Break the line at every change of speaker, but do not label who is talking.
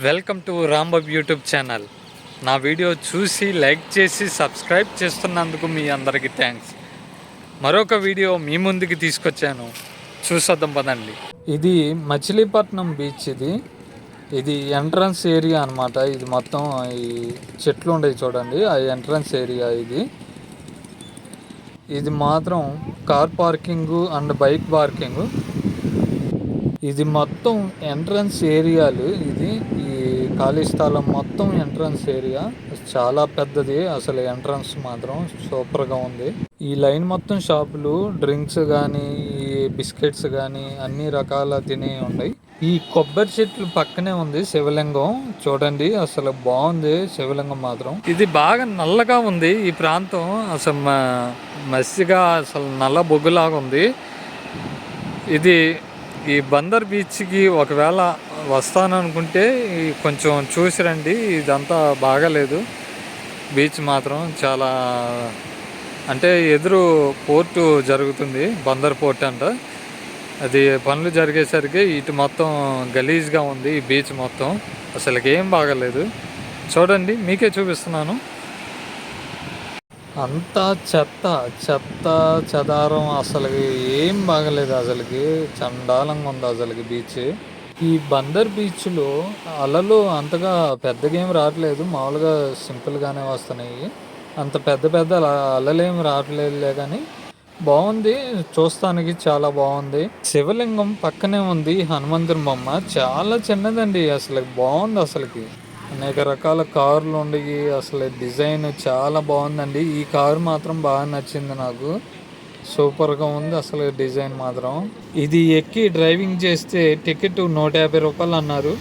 Welcome to Rambabu YouTube channel. నా video చూసి like చేసి సబ్స్క్రైబ్ చేస్తున్నందుకు మీ అందరికీ థ్యాంక్స్. మరొక వీడియో మీ ముందుకి తీసుకొచ్చాను. చూసొద్దాం పదండి. ఇది మచిలీపట్నం బీచ్ ఇది. ఇది ఎంట్రన్స్ ఏరియా అనమాట ఇది మొత్తం ఈ చెట్లు ఉండేవి చూడండి. ఆ ఎంట్రన్స్ ఏరియా ఇది. ఇది మాత్రం car parking and bike parking. ఇది మొత్తం ఎంట్రన్స్ ఏరియాలు. ఇది ఈ ఖాళీ స్థలం మొత్తం ఎంట్రన్స్ ఏరియా. చాలా పెద్దది అసలు ఎంట్రన్స్ మాత్రం సూపర్గా ఉంది. ఈ లైన్ మొత్తం షాపులు డ్రింక్స్ కానీ ఈ బిస్కెట్స్ కానీ అన్ని రకాల తినే ఉన్నాయి. ఈ కొబ్బరి చెట్లు పక్కనే ఉంది శివలింగం. చూడండి అసలు బాగుంది శివలింగం మాత్రం. ఇది బాగా నల్లగా ఉంది. ఈ ప్రాంతం అసలు మ- మసిగా అసలు నల్ల బొగ్గులాగా ఉంది. ఇది ఈ బందర్ బీచ్కి ఒకవేళ వస్తాను అనుకుంటే కొంచెం చూసి రండి ఇదంతా బాగాలేదు. బీచ్ మాత్రం చాలా అంటే ఎదురు పోర్టు జరుగుతుంది బందర్ పోర్ట్ అంట. అది పనులు జరిగేసరికి ఇటు మొత్తం గలీజ్గా ఉంది ఈ బీచ్ మొత్తం. అసలుకి ఏం బాగాలేదు. చూడండి మీకే చూపిస్తున్నాను. అంతా చెత్త చెత్త చెదారం అసలుకి ఏం బాగలేదు అసలుకి. చండాలంగా ఉంది అసలుకి బీచ్ ఈ బందర్ బీచ్లో అలలు అంతగా పెద్దగా ఏం రావట్లేదు. మామూలుగా సింపుల్గానే వస్తున్నాయి. అంత పెద్ద పెద్ద అలలేం రావట్లేదులే కానీ బాగుంది. చూస్తానికి చాలా బాగుంది. శివలింగం పక్కనే ఉంది. హనుమంతుని బొమ్మ చాలా చిన్నదండి. అసలు బాగుంది అసలుకి. అనేక రకాల కార్లు ఉండయి అసలు డిజైన్ చాలా బాగుందండి. ఈ కారు మాత్రం బాగా నచ్చింది నాకు. సూపర్గా ఉంది అసలు డిజైన్ మాత్రం. ఇది ఎక్కి డ్రైవింగ్ చేస్తే టికెట్ నూట యాభై రూపాయలు అన్నారు.